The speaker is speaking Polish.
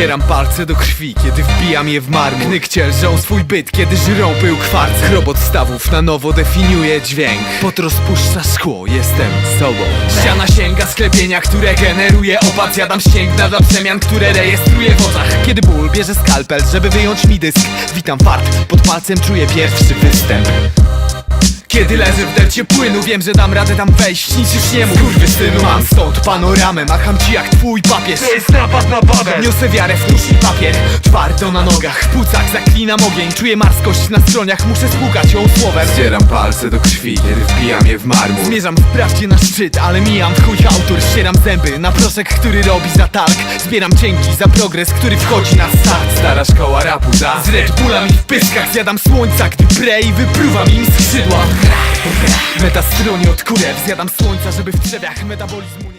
Ścieram palce do krwi, kiedy wbijam je w marmur. Knyk cielżą swój byt, kiedy żrą pył kwarc. Chrobot stawów na nowo definiuje dźwięk. Pot rozpuszcza szkło, jestem sobą. Ściana sięga sklepienia, które generuje opad Zjadam ścięgna dla przemian, które rejestruję w oczach. Kiedy ból bierze skalpel, żeby wyjąć mi dysk. Witam fart, pod palcem czuję pierwszy występ kiedy leżę w delcie płynu, wiem, że dam radę tam wejść. Nic już nie mów, synu Mam stąd panoramę, macham ci jak twój papież. To jest napad na babę. Niosę wiarę w tusz i papier. Twardo na nogach, w płucach zaklinam ogień. Czuję marskość na stroniach, muszę spłukać ją słowem. Zdzieram palce do krwi, kiedy wbijam je w marmur. Zmierzam wprawdzie na szczyt, ale mijam w chuj autor Ścieram zęby na proszek, który robi zatarg Zbieram cienki za progres, który wchodzi na start. Stara szkoła rapu, ta Z Red Bulla mi w pyskach Zjadam słońca, gdy prę i wypruwam im skrzydła Meta stronie od kurew. Zjadam słońca, żeby w drzewiach metabolizmu